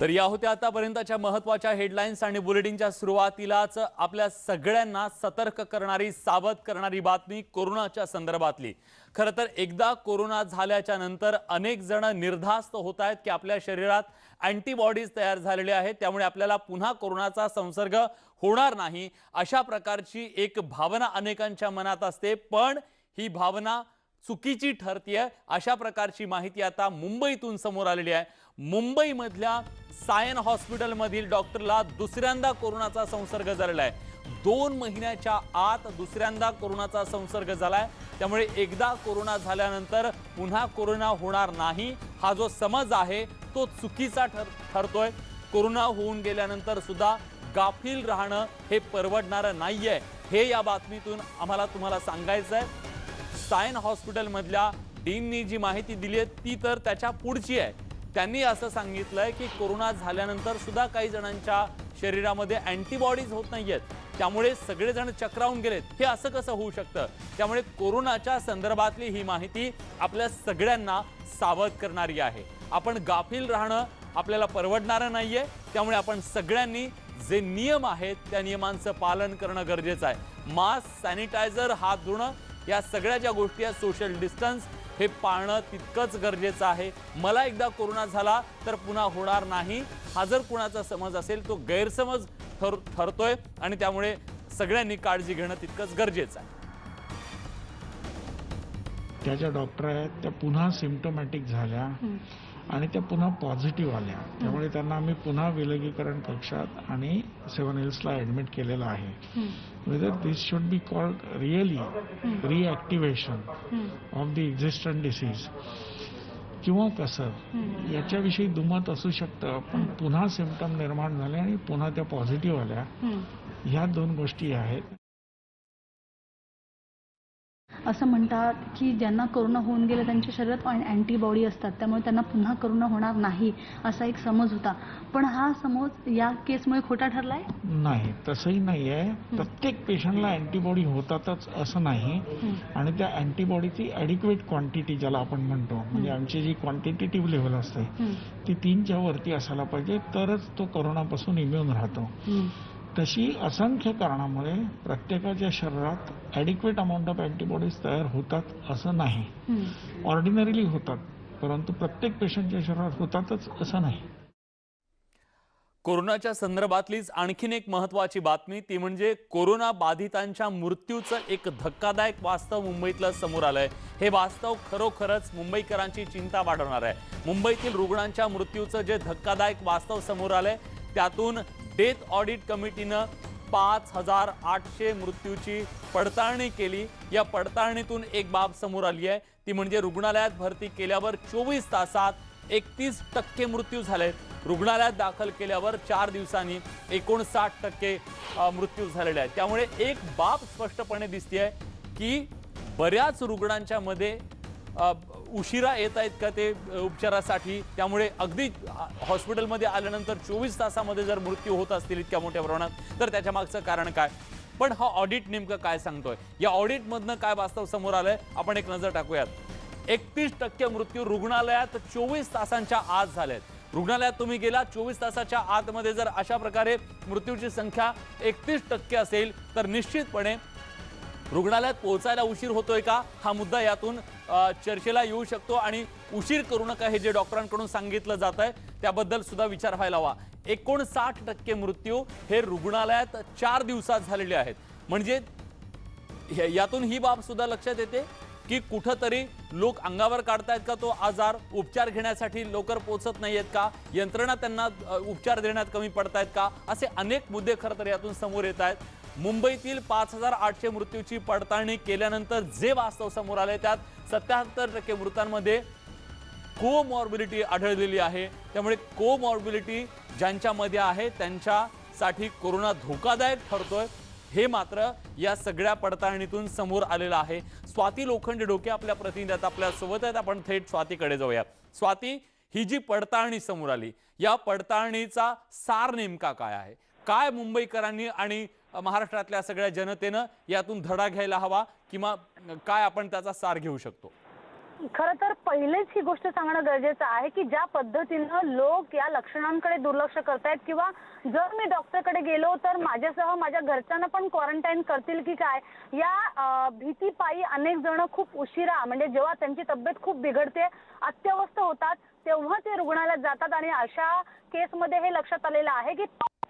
तर या होत्या आतापर्यंतच्या महत्त्वाच्या हेडलाईन्स आणि बुलेटिनच्या सुरुवातीलाच आपल्या सगळ्यांना सतर्क करणारी सावध करणारी बातमी कोरोनाच्या संदर्भातली. खरं तर एकदा कोरोना झाल्याच्यानंतर अनेक जण निर्धास्त होत आहेत की आपल्या शरीरात अँटीबॉडीज तयार झालेल्या आहेत त्यामुळे आपल्याला पुन्हा कोरोनाचा संसर्ग होणार नाही. अशा प्रकारची एक भावना अनेकांच्या मनात असते पण ही भावना चुकीची ठरतीये. अशा प्रकारची माहिती आता मुंबईतून समोर आलेली आहे. मुंबईमधल्या सायन हॉस्पिटलमधील डॉक्टरला दुसऱ्यांदा कोरोनाचा संसर्ग झालेला आहे. दोन महिन्याच्या आत दुसऱ्यांदा कोरोनाचा संसर्ग झालाय. त्यामुळे एकदा कोरोना झाल्यानंतर पुन्हा कोरोना होणार नाही. हा जो समज आहे तो चुकीचा ठर ठरतोय. कोरोना होऊन गेल्यानंतर सुद्धा गाफील राहणं हे परवडणारं नाहीये. हे या बातमीतून आम्हाला तुम्हाला सांगायचं आहे सायन हॉस्पिटलमधल्या डीननी जी माहिती दिली आहे ती तर त्याच्या पुढची आहे. त्यांनी असं सांगितलंय की कोरोना झाल्यानंतर सुद्धा काही जणांच्या शरीरामध्ये अँटीबॉडीज होत नाहीयेत. त्यामुळे सगळेजण चक्रावून गेलेत. हे असं कसं होऊ शकतं? त्यामुळे कोरोनाच्या संदर्भातली ही माहिती आपल्या सगळ्यांना सावध करणारी आहे. आपण गाफील राहणं आपल्याला परवडणारं नाहीये. त्यामुळे आपण सगळ्यांनी जे नियम आहेत त्या नियमांचं पालन करणं गरजेचं आहे. मास्क सॅनिटायझर हात धुणं या सगळ्या ज्या गोष्टी आहेत सोशल डिस्टन्स हे पाळणं तितकंच गरजेचं आहे. मला एकदा कोरोना झाला तर पुन्हा होणार नाही. हा जर कुणाचा समज असेल तो गैरसमज ठर ठरतोय आणि त्यामुळे सगळ्यांनी काळजी घेणं तितकंच गरजेचं आहे. त्या ज्या डॉक्टर आहेत त्या पुन्हा सिम्टोमॅटिक झाल्या आणि त्या पुन्हा पॉझिटिव्ह आल्या. त्यामुळे त्यांना आम्ही पुन्हा विलगीकरण कक्षात आणि सेवन हिल्सला ऍडमिट केलेलं आहे. Whether this should be called really reactivation of the existent disease किंवा कसं याच्याविषयी दुमत असू शकतं पण पुन्हा सिम्टम निर्माण झाले आणि पुन्हा त्या पॉझिटिव्ह आल्या. ह्या दोन गोष्टी आहेत. असं म्हणतात की ज्यांना कोरोना होऊन गेलं त्यांच्या शरीरात अँटीबॉडी असतात. त्यामुळे त्यांना पुन्हा कोरोना होणार नाही असा एक समज होता. पण हा समज या केसमुळे खोटा ठरलाय? नाही तसंही नाही आहे प्रत्येक पेशंटला अँटीबॉडी होतातच असं नाही. आणि त्या अँटीबॉडीची ॲडिक्वेट क्वांटिटी ज्याला आपण म्हणतो म्हणजे आमची जी क्वांटिटेटिव्ह लेवल असते ती तीनच्या वरती असायला पाहिजे तरच तो कोरोनापासून इम्युन राहतो. तशी असंख्य कारणामुळे प्रत्येकाच्या शरीरात ॲडिक्वेट अमाऊंट ऑफ अँटीबॉडीज तयार होतात असं नाही. ऑर्डिनरीली होतात परंतु प्रत्येक पेशंटच्या शरीरात होतातच असं नाही. कोरोनाच्या संदर्भातलीच आणखीन एक महत्वाची बातमी ती म्हणजे कोरोना बाधितांच्या मृत्यूचं एक धक्कादायक वास्तव मुंबईतलं समोर आलंय. हे वास्तव खरोखरच मुंबईकरांची चिंता वाढवणार आहे. मुंबईतील रुग्णांच्या मृत्यूचं जे धक्कादायक वास्तव समोर आलंय त्यातून डेथ ऑडिट कमिटीनं पाच हजार आठशे मृत्यूची पडताळणी केली. या पडताळणीतून एक बाब समोर आली आहे. ती म्हणजे रुग्णालयात भरती केल्यावर चोवीस तासात एकतीस टक्के मृत्यू झाले रुग्णालयात दाखल केल्यावर चार दिवसांनी एकोणसाठ टक्के मृत्यू झालेले आहेत. त्यामुळे एक बाब स्पष्टपणे दिसते आहे की बऱ्याच रुग्णांच्या मध्ये उशिरा येत आहेत का ते उपचारासाठी? त्यामुळे अगदी हॉस्पिटलमध्ये आल्यानंतर चोवीस तासामध्ये जर मृत्यू होत असतील इतक्या मोठ्या प्रमाणात तर त्याच्या मागचं कारण काय? पण हा ऑडिट नेमकं काय सांगतोय? या ऑडिटमधनं काय वास्तव समोर आलंय? आपण एक नजर टाकूयात. एकतीस टक्के मृत्यू रुग्णालयात चोवीस तासांच्या आत झाल्यात रुग्णालयात तुम्ही गेला चोवीस तासाच्या आतमध्ये जर अशा प्रकारे मृत्यूची संख्या एकतीस टक्के असेल तर निश्चितपणे रुग्णालयात पोहोचायला उशीर होतोय का? हा मुद्दा यातून चर्चेला येऊ शकतो आणि उशीर करू नका हे जे डॉक्टरांकडून सांगितलं जात आहे त्याबद्दल सुद्धा विचार व्हायला हवा. एकोणसाठ टक्के मृत्यू हे रुग्णालयात चार दिवसात झालेले आहेत. म्हणजे यातून ही बाब सुद्धा लक्षात येते की कुठंतरी लोक अंगावर काढतायत का तो आजार? उपचार घेण्यासाठी लवकर पोहोचत नाहीयेत का? यंत्रणा त्यांना उपचार देण्यात कमी पडतायत का? असे अनेक मुद्दे खरं तर यातून समोर येत आहेत मुंबईतील पाच हजार आठशे मृत्यूची पडताळणी केल्यानंतर जे वास्तव समोर आले त्यात सत्याहत्तर टक्के मृतांमध्ये कोमॉर्बिलिटी आढळलेली आहे. त्यामुळे कोमॉर्बिलिटी ज्यांच्यामध्ये आहे त्यांच्यासाठी कोरोना धोकादायक ठरतोय. हे मात्र या सगळ्या पडताळणीतून समोर आलेलं आहे. स्वाती लोखंडे डोके आपल्या प्रतिनिधी आपल्यासोबत आपल्यासोबत आहेत. आपण थेट स्वातीकडे जाऊया. स्वाती ही जी पडताळणी समोर आली या पडताळणीचा सार नेमका काय आहे? काय मुंबईकरांनी आणि महाराष्ट्रातल्या सगळ्या जनतेनं यातून धडा घ्यायला हवा किंवा काय आपण त्याचा सार घेऊ शकतो? खर तर पहिलेच ही गोष्ट सांगणं गरजेचं आहे की ज्या पद्धतीनं लोक या लक्षणांकडे दुर्लक्ष करतायत किंवा जर मी डॉक्टरकडे गेलो तर माझ्यासह माझ्या घरच्यांना पण क्वारंटाईन करतील की काय? या भीतीपायी अनेक जण खूप उशिरा म्हणजे जेव्हा त्यांची तब्येत खूप बिघडते अत्यवस्थ होतात तेव्हा ते रुग्णालयात जातात आणि अशा केसमध्ये हे लक्षात आलेलं आहे की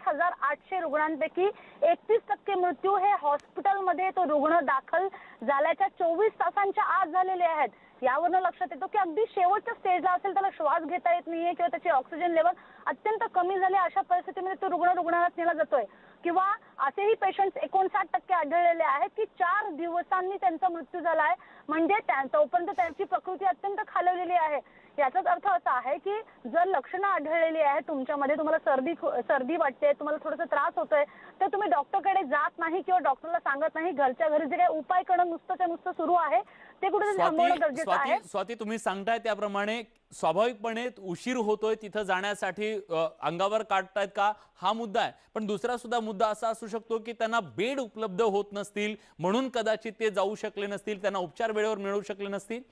हजार आठशे रुग्णांपैकी एकतीस टक्के मृत्यू हे हॉस्पिटलमध्ये तो रुग्ण दाखल झाल्याच्या चोवीस तासांच्या आत झालेले आहेत. यावरनं लक्षात येतो की अगदी शेवटच्या स्टेजला असेल त्याला श्वास घेता येत नाहीये किंवा त्याची ऑक्सिजन लेवल अत्यंत कमी झाली अशा परिस्थितीमध्ये तो रुग्ण रुग्णालयात नेला जातोय. किंवा असेही पेशंट एकोणसाठ टक्के आढळलेले आहेत की चार दिवसांनी त्यांचा मृत्यू झाला आहे. म्हणजे तोपर्यंत त्यांची प्रकृती अत्यंत खालवलेली आहे. याचाच अर्थ असा आहे की जर लक्षणं आढळलेली आहेत तुमच्यामध्ये तुम्हाला सर्दी सर्दी वाटते तुम्हाला थोडासा त्रास होतोय तर तुम्ही डॉक्टरकडे जात नाही किंवा डॉक्टरला सांगत नाही. घरच्या घरी जे काही उपाय करणं नुसतं नुसतं सुरू आहे ते थांबवणं गरजेचं आहे. स्वाती तुम्ही सांगताय त्याप्रमाणे स्वाभाविकपणे उशीर होतोय तिथं जाण्यासाठी अंगावर काढतायत का? हा मुद्दा आहे. पण दुसरा सुद्धा मुद्दा असा असू शकतो की त्यांना बेड उपलब्ध होत नसतील म्हणून कदाचित ते जाऊ शकले नसतील त्यांना उपचार वेळेवर मिळू शकले नसतील.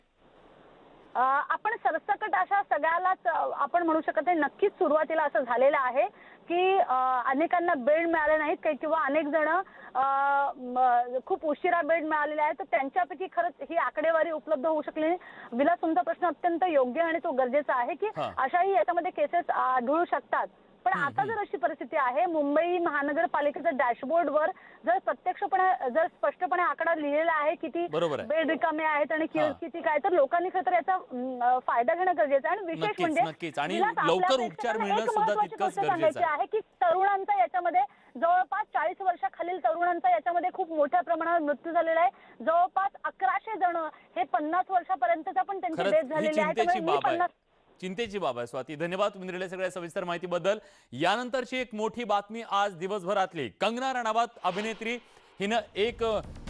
आपण सरसकट अशा सगळ्यालाच आपण म्हणू शकत नाही नक्कीच सुरुवातीला असं झालेलं आहे की अनेकांना बेड मिळाले नाहीत काही किंवा अनेक जण खूप उशिरा बेड मिळालेले आहेत तर त्यांच्यापैकी खरंच ही आकडेवारी उपलब्ध होऊ शकली नाही विलास तुमचा प्रश्न अत्यंत योग्य आणि तो गरजेचा आहे की. अशाही याच्यामध्ये केसेस आढळू शकतात पण आता जर अशी परिस्थिती आहे मुंबई महानगरपालिकेच्या डॅशबोर्डवर जर प्रत्यक्षपणे जर स्पष्टपणे आकडा लिहिलेला आहे किती आहे. बेड रिकामे आहेत आणि कि-. किती काय तर लोकांनी खरं तर याचा फायदा घेणं गरजेचं आहे आणि विशेष म्हणजे लवकर उपचार गोष्ट सांगायची आहे. आहे की तरुणांचा याच्यामध्ये जवळपास चाळीस वर्षाखालील तरुणांचा याच्यामध्ये खूप मोठ्या प्रमाणावर मृत्यू झालेला आहे जवळपास अकराशे जण हे पन्नास वर्षापर्यंतच्या पण त्यांचे डेथ झालेले आहेत चिंतेची त्यामुळे आहे पन्नास चिंतेची बाब आहे स्वाती. धन्यवाद तुम्ही दिलेल्या सगळ्या सविस्तर माहितीबद्दल. यानंतरची एक मोठी बातमी आज दिवसभरातली. कंगना राणावत अभिनेत्री हिनं एक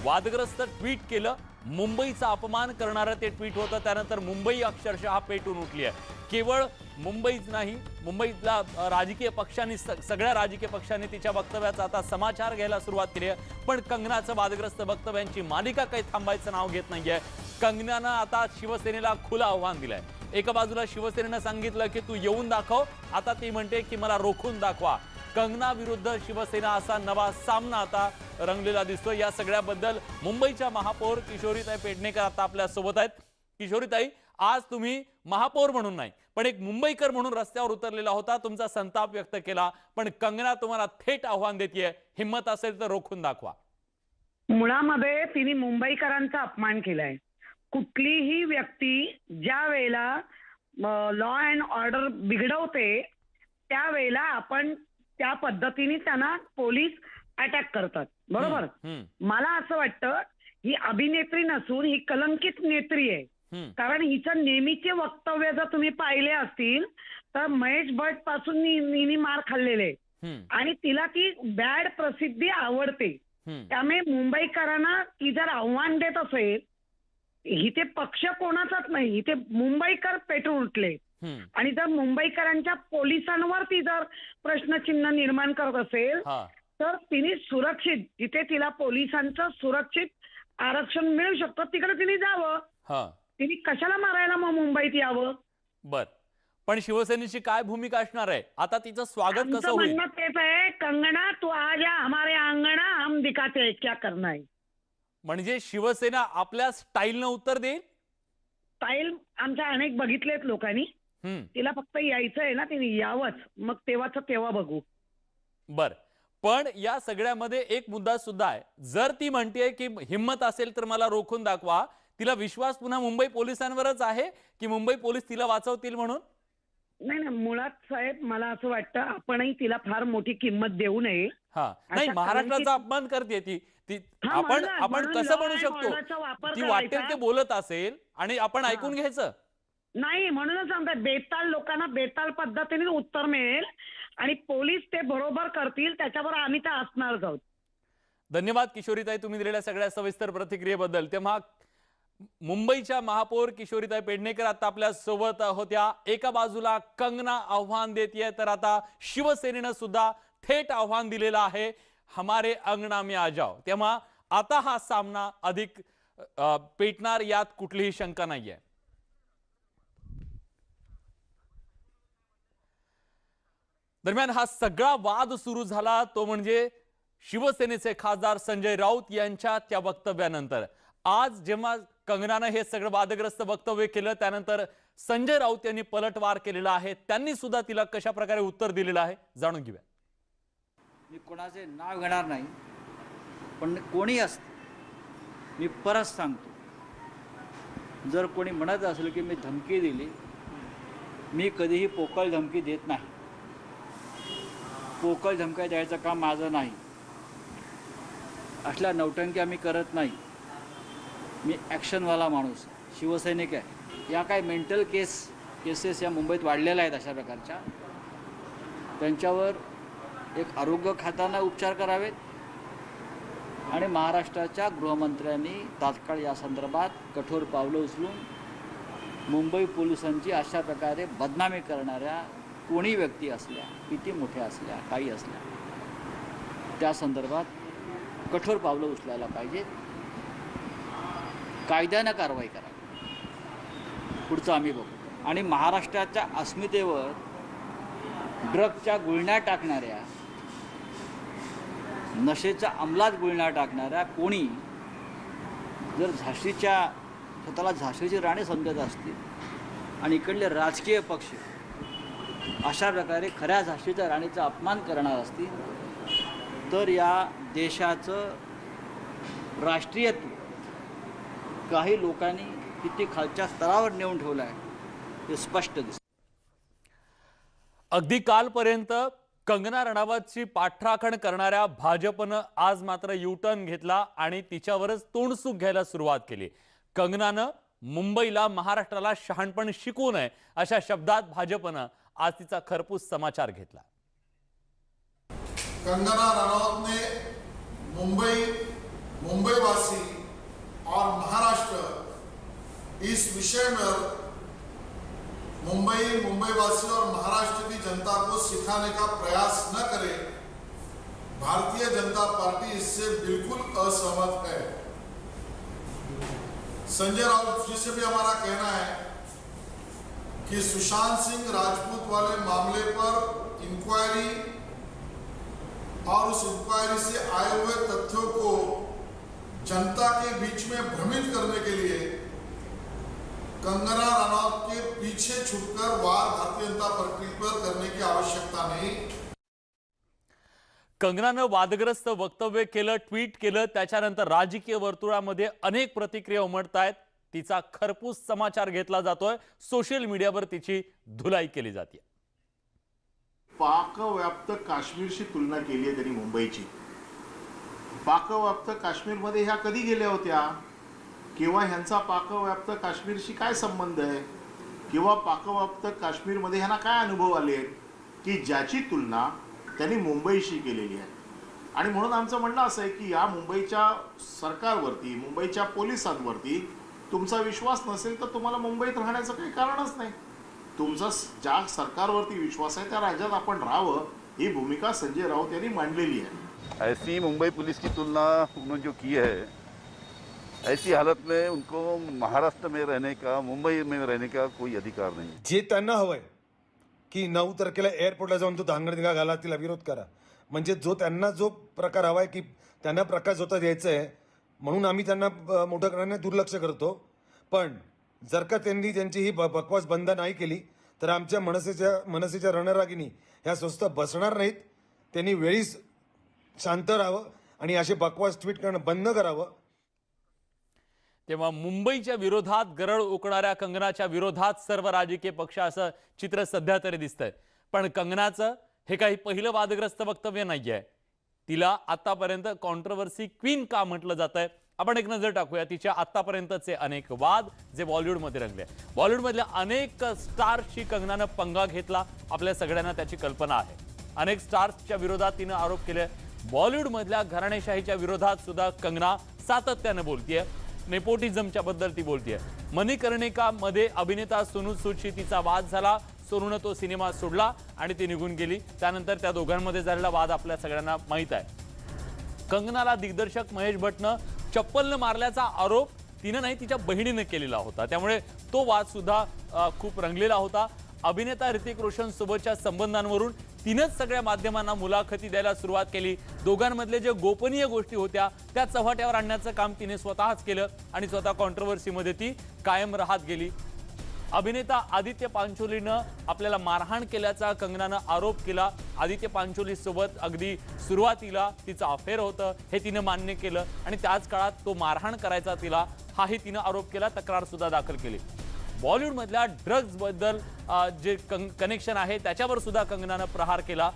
वादग्रस्त ट्विट केलं. मुंबईचा अपमान करणारं ते ट्विट होतं. त्यानंतर मुंबई अक्षरशः पेटून उठली आहे. केवळ मुंबईच नाही मुंबईतला राजकीय पक्षांनी सगळ्या राजकीय पक्षांनी तिच्या वक्तव्याचा आता समाचार घ्यायला सुरुवात केली आहे. पण कंगनाचं वादग्रस्त वक्तव्यांची मालिका काही थांबायचं नाव घेत नाहीये. कंगनानं आता शिवसेनेला खुलं आव्हान दिलंय. एका बाजूला शिवसेनेनं सांगितलं की तू येऊन दाखव. आता ती म्हणते की मला रोखून दाखवा. कंगना विरुद्ध शिवसेना असा नवा सामना आता रंगलेला दिसतोय. या सगळ्याबद्दल मुंबईच्या महापौर किशोरीताई पेडणेकर आता आपल्यासोबत आहेत. किशोरीताई आज तुम्ही महापौर म्हणून नाही पण एक मुंबईकर म्हणून रस्त्यावर उतरलेला होता. तुमचा संताप व्यक्त केला पण कंगना तुम्हाला थेट आव्हान देते हिंमत असेल तर रोखून दाखवा. मुळामध्ये तिने मुंबईकरांचा अपमान केलाय. कुठलीही व्यक्ती ज्या वेळेला लॉ अँड ऑर्डर बिघडवते त्यावेळेला आपण त्या पद्धतीने त्यांना पोलीस अटॅक करतात. बरोबर? मला असं वाटतं ही अभिनेत्री नसून ही कलंकित नेत्री आहे. कारण हिचं नेहमीचे वक्तव्य जर तुम्ही पाहिले असतील तर महेश भटपासून हिने मार खाल्लेले. आणि तिला ती बॅड प्रसिद्धी आवडते. त्यामुळे मुंबईकरांना ती जर आव्हान देत असेल इथे पक्ष कोणाचाच नाही. इथे मुंबईकर पेटून उठले. आणि जर मुंबईकरांच्या पोलिसांवर ती जर प्रश्नचिन्ह निर्माण करत असेल तर तिने सुरक्षित जिथे तिला पोलिसांचं सुरक्षित आरक्षण मिळू शकतं तिकडे तिने जावं. तिने कशाला मारायला मग मुंबईत यावं? बर. पण शिवसेनेची काय भूमिका असणार आहे? आता तिचं स्वागत कसं म्हणणं तेच आहे कंगना तू आ जा हमारे अंगणा हम दिखाते क्या करना है? म्हणजे शिवसेना आपल्या स्टाईलनं उत्तर देईल? स्टाईल आमच्या अनेक बघितलेत लोकांनी. तिला फक्त यायचं आहे ना तिने यावंच. मग तेव्हाच तेव्हा बघू? बर. पण या सगळ्यामध्ये एक मुद्दा सुद्धा आहे. जर ती म्हणतेय की हिंमत असेल तर मला रोखून दाखवा. तिला विश्वास पुन्हा मुंबई पोलिसांवरच आहे की मुंबई पोलीस तिला वाचवतील म्हणून? नाही ना मुळात साहेब मला असं वाटतं आपणही तिला फार मोठी किंमत देऊ नये. हा. नाही महाराष्ट्राचा अपमान करते ती. ती हा, आपण म्हणून- आपण म्हणून कसं law म्हणू and शकतो. वापर ती वाटेल करायचा. ते बोलत असेल आणि आपण. ऐकून घ्यायचं. नाही म्हणूनच सांगतात बेताल लोकांना बेताल पद्धतीने उत्तर मिळेल आणि पोलीस ते बरोबर करतील त्याच्यावर आम्ही तर असणारच आहोत. धन्यवाद किशोरीताई तुम्ही दिलेल्या सगळ्या सविस्तर प्रतिक्रियेबद्दल. तेव्हा मुंबईच्या महापौर किशोरीताई पेडणेकर आता आपल्यासोबत होत्या एका बाजूला कंगना आव्हान देते तर आता शिवसेनेनं सुद्धा थेट आव्हान दिलेलं आहे. हमारे अंगणा में आ जाओ. तेव्हा आता हा सामना अधिक पेटणार यात कुठलीही शंका नाहीये. दरम्यान हा सगळा वाद सुरू झाला. तो म्हणजे शिवसेनेचे खासदार संजय राऊत यांच्या त्या वक्तव्यानंतर. आज जेव्हा कंगनानं हे सगळं वादग्रस्त वक्तव्य केलं त्यानंतर संजय राऊत यांनी पलटवार केलेला आहे. त्यांनी सुद्धा तिला कशा प्रकारे उत्तर दिलेलं आहे जाणून घेऊया. मी कोणाचे नाव घेणार नाही पण कोणी असतं मी परत सांगतो. जर कोणी म्हणत असेल की मी धमकी दिली मी कधीही पोकळ धमकी देत नाही. पोकळ धमक्या द्यायचं काम माझं नाही. असल्या नौटंकी मी करत नाही. मी ॲक्शनवाला माणूस शिवसैनिक आहे. या काय मेंटल केस केसेस या मुंबईत वाढलेल्या आहेत अशा प्रकारच्या. त्यांच्यावर एक आरोग्य खात्यानं उपचार करावेत. आणि महाराष्ट्राच्या गृहमंत्र्यांनी तात्काळ या संदर्भात कठोर पावलं उचलून मुंबई पोलिसांची अशा प्रकारे बदनामी करणाऱ्या कोणी व्यक्ती असल्या किती मोठ्या असल्या काही असल्या त्या संदर्भात कठोर पावलं उचलायला पाहिजेत. कायद्यानं कारवाई करावी पुढचं आम्ही बघू. आणि महाराष्ट्राच्या अस्मितेवर ड्रगच्या गुळण्या टाकणाऱ्या नशेच्या अंमलात गुळण्या टाकणाऱ्या कोणी जर झाशीच्या स्वतःला झाशीची राणी समजत असतील आणि इकडले राजकीय पक्ष अशा प्रकारे खऱ्या झाशीच्या राणीचा अपमान करणार असतील तर या देशाचं राष्ट्रीयत्व काही लोकांनी किती खालच्या स्तरावर नेऊन ठेवलं आहे हे स्पष्ट दिसतं अगदी कालपर्यंत कंगना रणावतची पाठराखण करणाऱ्या भाजपनं आज मात्र युटर्न घेतला आणि तिच्यावरच तोंडसूक घ्यायला सुरुवात केली. कंगनानं मुंबईला महाराष्ट्राला शहाणपण शिकवू नये अशा शब्दात भाजपनं आज तिचा खरपूस समाचार घेतला. कंगना रनौत ने मुंबई मुंबईवासी और महाराष्ट्र। इस विषय में मुंबई मुंबई वासी और महाराष्ट्र की जनता को सिखाने का प्रयास न करे। भारतीय जनता पार्टी इससे बिल्कुल असहमत है। संजय राउत जी से भी हमारा कहना है कि सुशांत सिंह राजपूत वाले मामले पर इंक्वायरी और उस इंक्वायरी से आए हुए तथ्यों को जनता के बीच में भ्रमित करने के लिए कंगना रनौत के पीछे छुपकर वार भारतीय जनता पार्टी पर करने की आवश्यकता नहीं। कंगनानं वादग्रस्त वक्तव्य केलं ट्विट केलं त्याच्यानंतर राजकीय वर्तुळामध्ये अनेक प्रतिक्रिया उमटत आहेत. तिचा खरपूस समाचार घेतला जातोय. सोशल मीडियावर तिची धुलाई केली जाते पाकव्याप्त काश्मीरशी तुलना केली आहे त्यांनी मुंबईची. पाकव्याप्त काश्मीरमध्ये ह्या कधी गेल्या होत्या? किंवा ह्यांचा पाकव्याप्त काश्मीरशी काय संबंध आहे? किंवा पाकव्याप्त काश्मीरमध्ये ह्यांना काय अनुभव आले आहेत? की ज्याची तुलना त्यांनी मुंबईशी केलेली आहे. आणि म्हणून आमचं म्हणणं असं आहे की या मुंबईच्या सरकारवरती मुंबईच्या पोलिसांवरती तुमचा विश्वास नसेल तर तुम्हाला मुंबईत राहण्याचं काही कारणच नाही. तुमचा ज्या सरकारवरती विश्वास आहे त्या राज्यात आपण राहावं ही भूमिका संजय राऊत यांनी मांडलेली आहे. ऐसी मुंबई पुलिस की तुलना उन्होंने जो की है ऐसी हालत में उनको महाराष्ट्र में रहने का मुंबई में रहने का कोई अधिकार नहीं जे त्यांना हवंय की नऊ तारखेला एअरपोर्टला जाऊन तो धांगडधिंगा घाला तिला विरोध करा. म्हणजे जो त्यांना जो प्रकार हवाय की त्यांना प्रकाश होता द्यायचा आहे म्हणून आम्ही त्यांना अ, मोठं करण्याने दुर्लक्ष करतो. पण जर का त्यांनी त्यांची ही ब- बकवास बंद नाही केली तर आमच्या मनसेच्या मनसेच्या रणरागिनी ह्या स्वस्त बसणार नाहीत. त्यांनी वेळीच शांत राहावं आणि असे बकवास ट्विट करणं बंद करावं. तेव्हा मुंबईच्या विरोधात गरळ उकणाऱ्या कंगनाच्या विरोधात सर्व राजकीय पक्ष असं चित्र सध्या तरी दिसतंय. पण कंगनाचं हे काही पहिलं वादग्रस्त वक्तव्य नाहीये. तिला आतापर्यंत कॉन्ट्रोवर्सी क्वीन का म्हटलं जात आहे आपण एक नजर टाकूया. तिच्या आतापर्यंतचे अनेक वाद जे बॉलिवूडमध्ये रंगले. बॉलिवूडमधल्या अनेक स्टार्सशी कंगनानं पंगा घेतला. आपल्या सगळ्यांना त्याची कल्पना आहे. अनेक स्टार्सच्या विरोधात तिनं आरोप केले. बॉलिवूडमधल्या घराणेशाहीच्या विरोधात सुद्धा कंगना सातत्यानं बोलतीये. नेपोटिझमच्या बद्दल ती बोलतीये. मणिकर्णिकामध्ये अभिनेता सोनू सूदशी तिचा वाद झाला. सोनूनं तो सिनेमा सोडला आणि ती निघून गेली. त्यानंतर त्या दोघांमध्ये झालेला वाद आपल्या सगळ्यांना माहीत आहे. कंगनाला दिग्दर्शक महेश भट्टनं चप्पलनं मारल्याचा आरोप तिनं नाही तिच्या बहिणीनं केलेला होता. त्यामुळे तो वाद सुद्धा खूप रंगलेला होता. अभिनेता ऋतिक रोशन सोबतच्या संबंधांवरून तिनंच सगळ्या माध्यमांना मुलाखती द्यायला सुरुवात केली. दोघांमधले जे गोपनीय गोष्टी होत्या त्या चव्हाट्यावर आणण्याचं काम तिने स्वतःच केलं आणि स्वतः कॉन्ट्रोवर्सीमध्ये ती कायम राहत गेली. अभिनेता आदित्य पांचोलीनं आपल्याला मारहाण केल्याचा कंगनानं आरोप केला. आदित्य पांचोलीसोबत अगदी सुरुवातीला तिचं अफेअर होतं हे तिनं मान्य केलं आणि त्याच काळात तो मारहाण करायचा तिला हाही तिनं आरोप केला तक्रारसुद्धा दाखल केली. बॉलिवूडमधल्या ड्रग्जबद्दल जे कं कनेक्शन आहे त्याच्यावर सुद्धा कंगनानं प्रहार केला.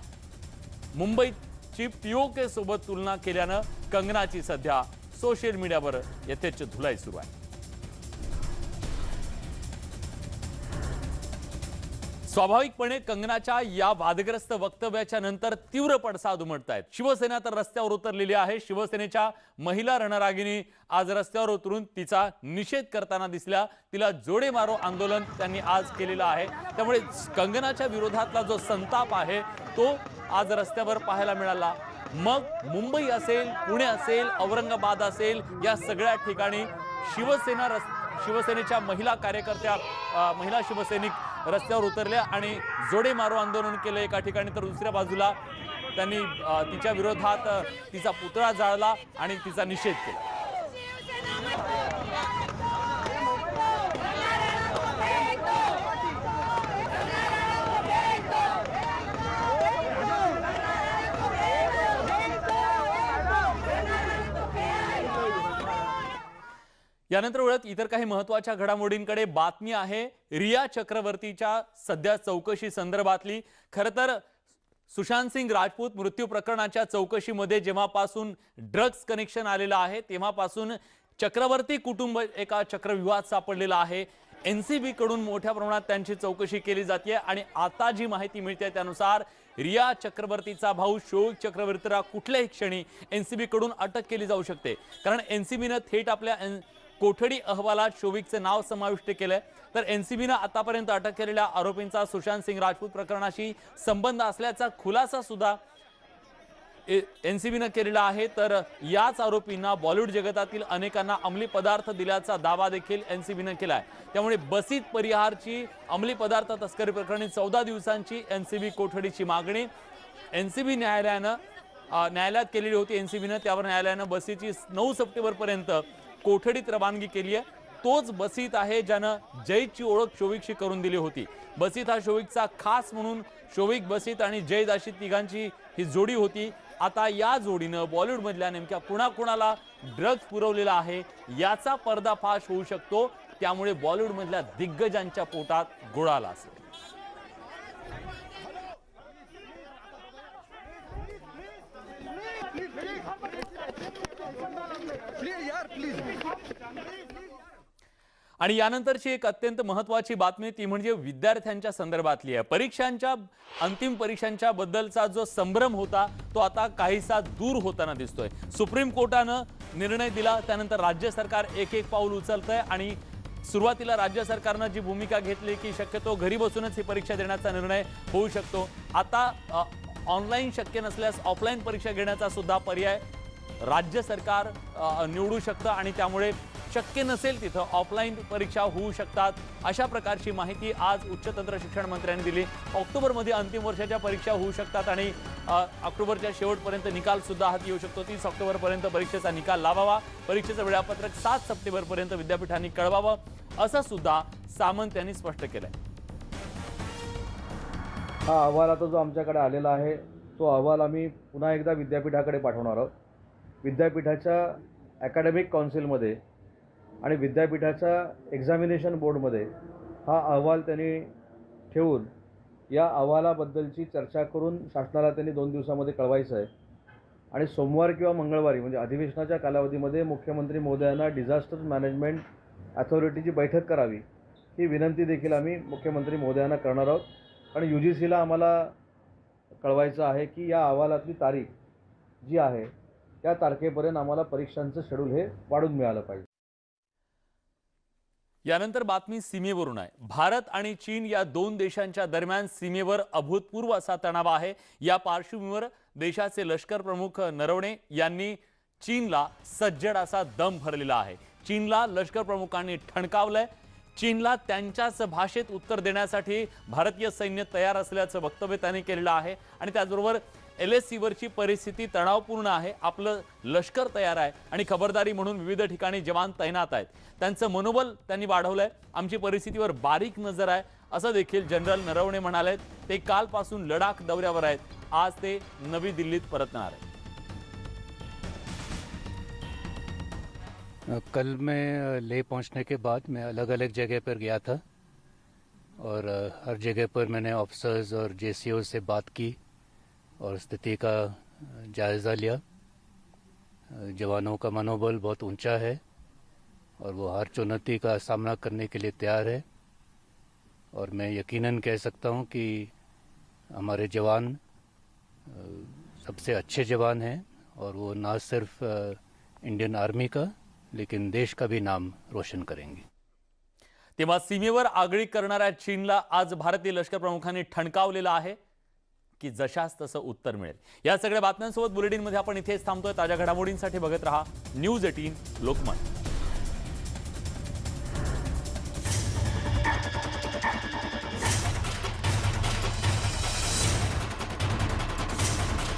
मुंबईची पीओके सोबत तुलना केल्यानं कंगनाची सध्या सोशल मीडियावर यथेच्छ धुलाई सुरू आहे. स्वाभाविकपणे कंगनाच्या या वादग्रस्त वक्तव्याच्या नंतर तीव्र पडसाद उमटत आहेत शिवसेना तर रस्त्यावर उतरलेली आहे. शिवसेनेच्या महिला रणरागिणी आज रस्त्यावर उतरून तिचा निषेध करताना दिसल्या. तिला जोडे मारो आंदोलन त्यांनी आज केलेलं आहे. त्यामुळे कंगनाच्या विरोधातला जो संताप आहे तो आज रस्त्यावर पाहायला मिळाला. मग मुंबई असेल पुणे असेल औरंगाबाद असेल या सगळ्या ठिकाणी शिवसेना रस् शिवसेनेच्या महिला कार्यकर्त्या महिला शिवसैनिक रस्त्यावर उतरल्या आणि जोडे मारो आंदोलन केलं एका ठिकाणी तर दुसऱ्या बाजूला त्यांनी तिच्या विरोधात तिचा पुतळा जाळला आणि तिचा निषेध केला. यानंतर वळत इतर काही महत्त्वाच्या घडामोडींकडे बातमी आहे. रिया चक्रवर्तीच्या सध्या चौकशी संदर्भातली. खरं तर सुशांत सिंग राजपूत मृत्यू प्रकरणाच्या चौकशीमध्ये जेव्हापासून ड्रग्ज कनेक्शन आलेलं आहे तेव्हापासून चक्रवर्ती कुटुंब एका चक्रव्यूहात सापडलेला आहे. एन सी कडून मोठ्या प्रमाणात त्यांची चौकशी केली जाते आणि आता जी माहिती मिळते त्यानुसार रिया चक्रवर्तीचा भाऊ शोक चक्रवर्तीला कुठल्याही क्षणी एन सी कडून अटक केली जाऊ शकते. कारण एन सी बीनं थेट आपल्या एन- कोठडी अहवालात शोविकचे नाव समाविष्ट केलंय. तर एनसीबीनं आतापर्यंत अटक केलेल्या आरोपींचा सुशांत सिंग राजपूत प्रकरणाशी संबंध असल्याचा खुलासा सुद्धा एनसीबीनं केलेला आहे. तर याच आरोपींना बॉलिवूड जगतातील अनेकांना अंमली पदार्थ दिल्याचा दावा देखील एनसीबीनं आहे त्यामुळे बसीत परिहारची अंमली पदार्थ तस्करी प्रकरणी चौदा दिवसांची एनसीबी कोठडीची मागणी. एनसीबी न्यायालयानं न्यायालयात केलेली होती एनसीबीनं त्यावर न्यायालयानं बसीची नऊ सप्टेंबरपर्यंत कोठडीत रवानगी केली आहे. तोच बसीत आहे ज्यानं जैदची ओळख शोविकशी करून दिली होती. बसीत हा शोविकचा खास म्हणून शोविक बसीत आणि जैद अशी तिघांची ही जोडी होती. आता या जोडीनं बॉलिवूडमधल्या नेमक्या कुणाकुणाला ड्रग्ज पुरवलेला आहे याचा पर्दाफाश होऊ शकतो. त्यामुळे बॉलिवूडमधल्या दिग्गजांच्या पोटात गोळाला असेल. आणि यानंतरची एक अत्यंत महत्वाची बातमी ती म्हणजे विद्यार्थ्यांच्या संदर्भातली आहे. परीक्षांच्या अंतिम परीक्षांच्या बद्दलचा जो संभ्रम होता तो आता काहीसा दूर होताना दिसतोय. सुप्रीम कोर्टानं निर्णय दिला त्यानंतर राज्य सरकार एक एक पाऊल उचलतंय आणि सुरुवातीला राज्य सरकारनं जी भूमिका घेतली की शक्यतो घरी बसूनच ही परीक्षा देण्याचा निर्णय होऊ शकतो. आता ऑनलाईन शक्य नसल्यास ऑफलाईन परीक्षा घेण्याचा सुद्धा पर्याय राज्य सरकार निवडू शकतं आणि त्यामुळे शक्य नसेल तिथं ऑफलाईन परीक्षा होऊ शकतात. अशा प्रकारची माहिती आज उच्चतंत्र शिक्षण मंत्र्यांनी दिली. ऑक्टोबरमध्ये अंतिम वर्षाच्या परीक्षा होऊ शकतात आणि ऑक्टोबरच्या शेवटपर्यंत निकालसुद्धा हाती येऊ शकतो. तीस ऑक्टोबरपर्यंत परीक्षेचा निकाल लावावा. परीक्षेचं वेळापत्रक सात सप्टेंबरपर्यंत विद्यापीठांनी कळवावं असं सुद्धा सामंत यांनी स्पष्ट केलंय. हा अहवाल आता जो आमच्याकडे आलेला आहे तो अहवाल आम्ही पुन्हा एकदा विद्यापीठाकडे पाठवणार आहोत. विद्यापीठाच्या ॲकॅडमिक काउन्सिलमध्ये आणि विद्यापीठाच्या एक्झामिनेशन बोर्डमध्ये हा अहवाल त्यांनी ठेवून या अहवालाबद्दलची चर्चा करून शासनाला त्यांनी दोन दिवसामध्ये कळवायचं आहे. आणि सोमवार किंवा मंगळवारी म्हणजे अधिवेशनाच्या कालावधीमध्ये मुख्यमंत्री महोदयांना डिझास्टर मॅनेजमेंट अथॉरिटीची बैठक करावी ही विनंती देखील आम्ही मुख्यमंत्री महोदयांना करणार आहोत. आणि यू जी सीला आम्हाला कळवायचं आहे की या अहवालातली तारीख जी आहे त्या तारखेपर्यंत आम्हाला परीक्षांचं शेड्यूल हे वाढून मिळालं पाहिजे. यानंतर बातमी सीमेवरून आहे. भारत आणि चीन या दोन देशांच्या दरम्यान सीमेवर अभूतपूर्व असा तणाव आहे. या पार्श्वभूमीवर देशाचे लष्कर प्रमुख नरवणे यांनी चीनला सज्जड असा दम भरलेला आहे. चीनला लष्कर प्रमुखांनी ठणकावलंय. चीनला त्यांच्याच भाषेत उत्तर देण्यासाठी भारतीय सैन्य तयार असल्याचं वक्तव्य त्यांनी केलेलं आहे. आणि त्याचबरोबर एल एस सीवरची परिस्थिती तणावपूर्ण आहे आपलं लष्कर तयार आहे आणि खबरदारी म्हणून विविध ठिकाणी जवान तैनात आहेत. त्यांचं मनोबल त्यांनी वाढवलं आहे आमची परिस्थितीवर बारीक नजर आहे असं देखील जनरल नरवणे म्हणाले ते कालपासून लडाख दौऱ्यावर आहेत. आज ते नवी दिल्लीत परतणार आहेत. कल मैं ले पहुंचने के बाद मैं अलग अलग जगह पर गया था और हर जगह पर मैंने ऑफिसर्स और जे से बात की। और स्थिति का जायज़ा लिया। जवानों का मनोबल बहुत ऊँचा है और वो हर चुनौती का सामना करने के लिए तैयार है। और मैं यकीनन कह सकता हूँ कि हमारे जवान सबसे अच्छे जवान हैं और वो ना सिर्फ़ इंडियन आर्मी का, लेकिन देश का भी नाम रोशन करेंगे। तेव्हा सीमेवर आगळी करणाऱ्या चीनला आज भारतीय लष्कर प्रमुखांनी ठणकावलेलं आहे. की जशास तसं उत्तर मिळेल. या सगळ्या बातम्यांसोबत बुलेटिनमध्ये आपण इथेच थांबतोय. ताज्या घडामोडींसाठी बघत रहा न्यूज एटीन लोकमत.